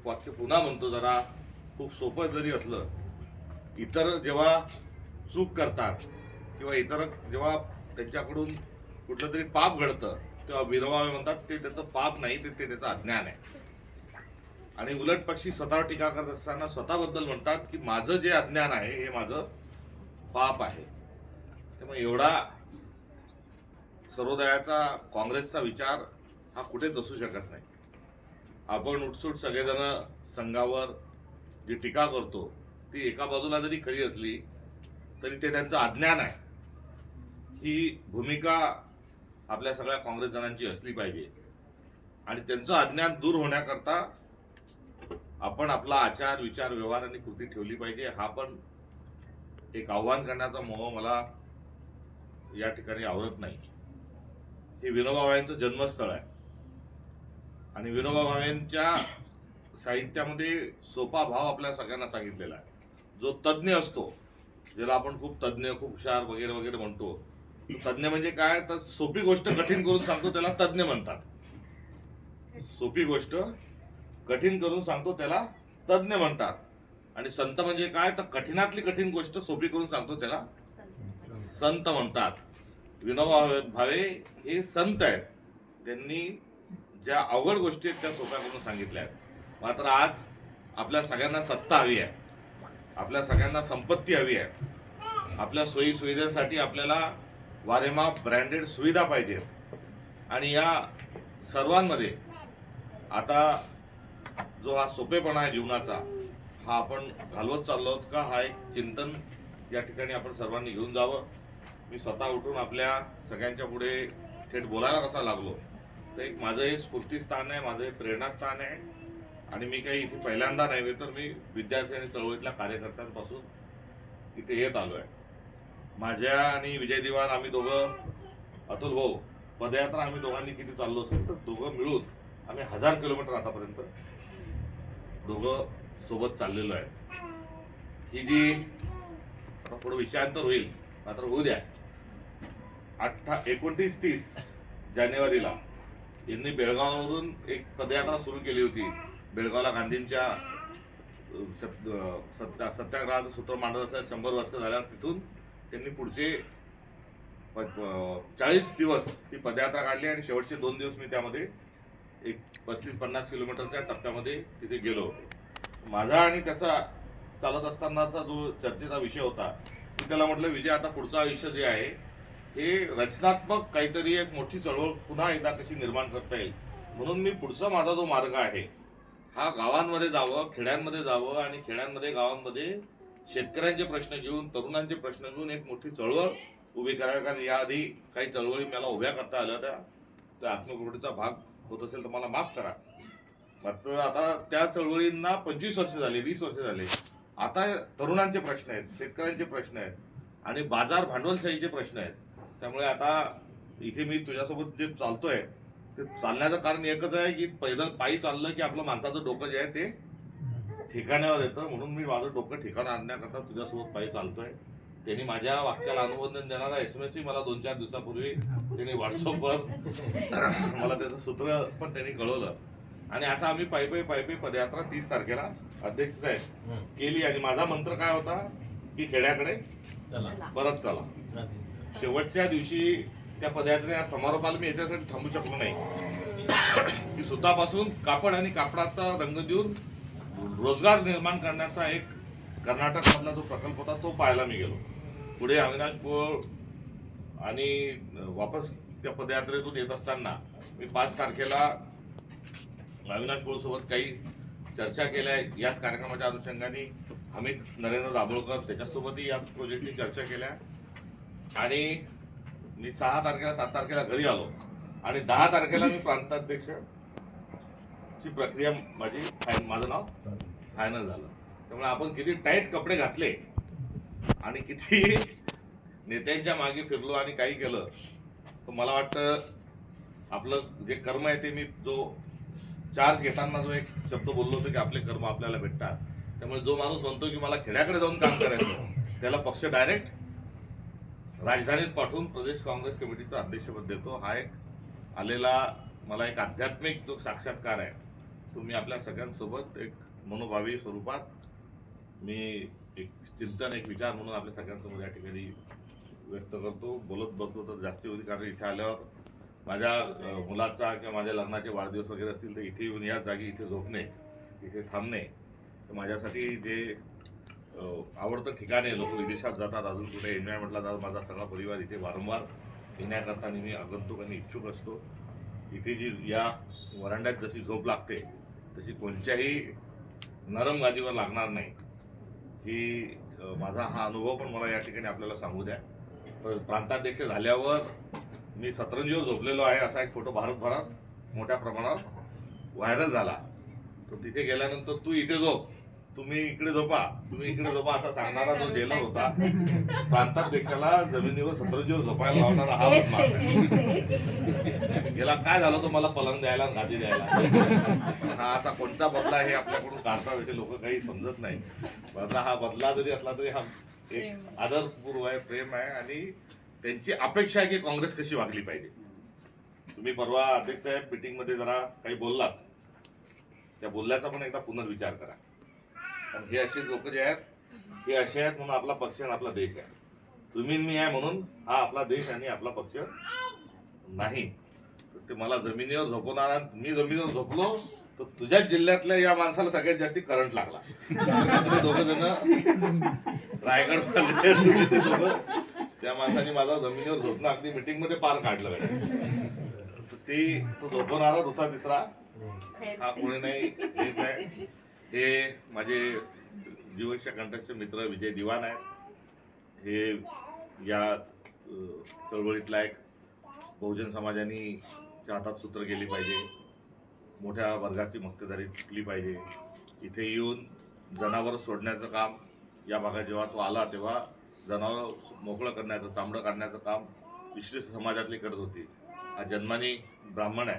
एक वाक्य पुन्हा म्हणतो जरा. खूप सोपं जरी असलं इतर जेव्हा चूक करतात किंवा इतर जेव्हा त्यांच्याकडून कुठलं तरी पाप घडतं तेव्हा विरवावे म्हणतात ते त्याचं पाप नाही ते ते त्याचं अज्ञान आहे. आणि उलट पक्षी स्वतःवर टीका करत असताना स्वतःबद्दल म्हणतात की माझं जे अज्ञान आहे हे माझं पाप आहे. त्यामुळे एवढा सर्वोदयाचा काँग्रेसचा विचार हा कुठेच असू शकत नाही. आपण उठसूट सगळेजण संघावर जी टीका करतो ती एका बाजूला जरी खरी असली तरी ते त्यांचं अज्ञान आहे. ही भूमिका आपल्या सगळ्या काँग्रेस जणांची असली पाहिजे. आणि त्यांचं अज्ञान दूर होण्याकरता आपण आपला आचार विचार व्यवहार आणि कृती ठेवली पाहिजे. हा पण एक आव्हान करण्याचा मोह मला या ठिकाणी आवडत नाही. हे विनोबाबाईंचं जन्मस्थळ आहे. आणि विनोबा भावेंच्या साहित्यामध्ये सोपा भाव आपल्या सगळ्यांना सांगितलेला आहे. जो तज्ज्ञ असतो ज्याला आपण खूप तज्ज्ञ खूप हुशार वगैरे वगैरे म्हणतो तज्ज्ञ म्हणजे काय? तर सोपी गोष्ट कठीण करून सांगतो त्याला तज्ज्ञ म्हणतात. सोपी गोष्ट कठीण करून सांगतो त्याला तज्ज्ञ म्हणतात. आणि संत म्हणजे काय? तर कठीणातली कठीण गोष्ट सोपी करून सांगतो त्याला संत म्हणतात. विनोबा भावे हे संत आहेत. त्यांनी ज्या अवघड गोष्टी आहेत त्या सोप्या करून सांगितल्या आहेत. मात्र आज आपल्या सगळ्यांना सत्ता हवी आहे. आपल्या सगळ्यांना संपत्ती हवी आहे. आपल्या सोयी सुविधांसाठी आपल्याला वारेमाप ब्रँडेड सुविधा पाहिजेत आणि या सर्वांमध्ये आता जो हा सोपेपणा आहे जीवनाचा हा आपण घालवत चाललो आहोत का? हा एक चिंतन या ठिकाणी आपण सर्वांनी घेऊन जावं. मी स्वतः उठून आपल्या सगळ्यांच्या पुढे थेट बोलायला कसा लागलो? तर एक माझं हे स्फूर्तीस्थान आहे माझं हे प्रेरणास्थान आहे. आणि मी काही इथे पहिल्यांदा नाही तर मी विद्यार्थी आणि चळवळीतल्या कार्यकर्त्यांपासून इथे येत आलो आहे. माझ्या आणि विजय दिवाण आम्ही दोघं अतुल भाऊ पदयात्रा आम्ही दोघांनी किती चाललो असेल तर दोघं मिळून आम्ही हजार किलोमीटर आतापर्यंत दोघं सोबत चाललेलो आहे. ही जी आता पुढे विषयांतर होईल मात्र होऊ द्या. अठ्ठा एकोणतीस तीस जानेवारीला यांनी बेळगाववरून एक पदयात्रा सुरू केली होती. बेळगावला गांधींच्या सत्या सत्याग्रहाचं सूत्र मांडत असताना शंभर वर्ष झाल्यावर तिथून त्यांनी पुढचे चाळीस दिवस ही पदयात्रा काढली आणि शेवटचे दोन दिवस मी त्यामध्ये एक पस्तीस पन्नास किलोमीटरच्या टप्प्यामध्ये तिथे गेलो होतो. माझा आणि त्याचा चालत असतानाचा जो चर्चेचा विषय होता मी त्याला म्हटलं विजय आता पुढचं आयुष्य जे आहे हे रचनात्मक काहीतरी एक मोठी चळवळ पुन्हा एकदा कशी निर्माण करता येईल? म्हणून मी पुढचा माझा जो मार्ग आहे हा गावांमध्ये जावं खेड्यांमध्ये जावं आणि खेड्यांमध्ये गावांमध्ये शेतकऱ्यांचे प्रश्न घेऊन तरुणांचे प्रश्न घेऊन एक मोठी चळवळ उभी करावी. कारण याआधी काही चळवळी मला उभ्या करता आल्या त्या त्या आत्मकृतीचा भाग होत असेल तर मला माफ करा. मात्र आता त्या चळवळींना पंचवीस वर्ष झाली वीस वर्ष झाले. आता तरुणांचे प्रश्न आहेत शेतकऱ्यांचे प्रश्न आहेत आणि बाजार भांडवलशाहीचे प्रश्न आहेत. त्यामुळे आता इथे मी तुझ्यासोबत जे चालतोय ते चालण्याचं कारण एकच आहे की पहिलं पायी चाललं की आपलं माणसाचं डोकं जे आहे ते ठिकाण्यावर येतं. म्हणून मी माझं डोकं ठिकाणं आणण्याकरता तुझ्यासोबत पायी चालतोय. त्यांनी माझ्या वाक्याला अनुमोदन देणारा एस एम एस मला दोन चार दिवसापूर्वी त्यांनी व्हॉट्सअपवर मला त्याचं सूत्र पण त्यांनी कळवलं. आणि असं आम्ही पायी पायी पायी पायी पदयात्रा तीस तारखेला अध्यक्ष साहेब केली. आणि माझा मंत्र काय होता? की खेड्याकडे चला. परत चला. शेवटच्या दिवशी त्या पदयात्रेच्या समारोपाला मी याच्यासाठी थांबू शकलो नाही. की सुतापासून कापड आणि कापडाचा रंग देऊन रोजगार निर्माण करण्याचा एक कर्नाटकमधला जो प्रकल्प होता तो पाहायला मी गेलो. पुढे अविनाश पोळ आणि वापस त्या पदयात्रेतून येत असताना मी पाच तारखेला अविनाश पोळसोबत काही चर्चा केल्या. याच कार्यक्रमाच्या अनुषंगाने अमित नरेंद्र दाभोळकर त्याच्यासोबतही या प्रोजेक्टची चर्चा केल्या. आणि मी सहा तारखेला सात तारखेला घरी आलो. आणि दहा तारखेला मी प्रांताध्यक्ष ची प्रक्रिया माझी फायन माझं नाव फायनल झालं. त्यामुळे आपण किती टाईट कपडे घातले आणि किती नेत्यांच्या मागे फिरलो आणि काही केलं तर मला वाटतं आपलं जे कर्म आहे ते मी जो चार्ज घेताना जो एक शब्द बोललो होतो की आपले कर्म आपल्याला भेटतात. त्यामुळे जो माणूस म्हणतो की मला खेड्याकडे जाऊन काम करायचं त्याला पक्ष डायरेक्ट राजधानीत पाठवून प्रदेश काँग्रेस कमिटीचं अध्यक्षपद देतो. हा एक आलेला मला एक आध्यात्मिक जो साक्षात्कार आहे तुम्ही आपल्या सगळ्यांसोबत एक मनोभावी स्वरूपात मी एक चिंतन एक विचार म्हणून आपल्या सगळ्यांसमोर या ठिकाणी व्यक्त करतो. बोलत बसलो तर जास्ती होती कारण इथे आल्यावर माझ्या मुलाचा किंवा माझ्या लग्नाचे वाढदिवस वगैरे असतील तर इथे येऊन याच जागी इथे झोपणे इथे थांबणे तर माझ्यासाठी जे आवडतं ठिकाण आहे. लोक विदेशात जातात अजून कुठे एन्जॉयमेंटला जातात माझा सगळा परिवार इथे वारंवार येण्याकरता नेहमी आगंतुक आणि इच्छुक असतो. इथे जी या वरांड्यात जशी झोप लागते तशी कोणत्याही नरम गादीवर लागणार नाही. ही माझा हा अनुभव पण मला या ठिकाणी आपल्याला सांगू द्या. प्रांताध्यक्ष झाल्यावर मी सतरंजीवर झोपलेलो आहे. असा एक फोटो भारतभरात मोठ्या प्रमाणात व्हायरल झाला. तर तिथे गेल्यानंतर तू इथे झोप. तुम्ही इकडे झोपा तुम्ही इकडे झोपा असा सांगणारा जो जेलर होता प्रांताध्यक्षाला जमिनीवर सतरंजीवर झोपायला लावणारा हा बदमाश. याला काय झालं तो मला पलंग द्यायला गादी द्यायला? हा असा कोणता बदला हे आपल्याकडून काढतात असे लोक काही समजत नाही. बदला हा बदला जरी असला तरी हा एक आदरपूर्व आहे प्रेम आहे आणि त्यांची अपेक्षा आहे की काँग्रेस कशी वागली पाहिजे. तुम्ही परवा अध्यक्ष साहेब मीटिंगमध्ये जरा काही बोललात. त्या बोलल्याचा पण एकदा पुनर्विचार करा. आणि हे असे लोक जे आहेत हे असे आहेत म्हणून आपला पक्ष आणि आपला देश आहे. तुम्ही मी आहे म्हणून हा आपला देश आणि आपला पक्ष नाही. तर ते मला जमिनीवर झोपवणार मी जमिनीवर झोपलो तर तुझ्याच जिल्ह्यातल्या या माणसाला सगळ्यात जास्ती करंट लागला. तुम्ही दोघं जण रायगड तुम्ही ते दोघं त्या माणसाने माझा जमिनीवर झोपणं अगदी मीटिंगमध्ये पार काढलं. तर ती तो झोपवणारा दुसरा तिसरा हा कोणी नाही हे माझे जीवनच्या कंटकचे मित्र विजय दिवाण आहेत. हे या चळवळीतला एक बहुजन समाजाने च्या हातात सूत्र गेली पाहिजे. मोठ्या वर्गाची मक्तेदारी टिकली पाहिजे. इथे येऊन जनावर सोडण्याचं काम या भागात जेव्हा तो आला तेव्हा जनावर मोकळं करण्याचं चामडं काढण्याचं काम विश्लिष्ट समाजातली करत होती. हा जन्माने ब्राह्मण आहे.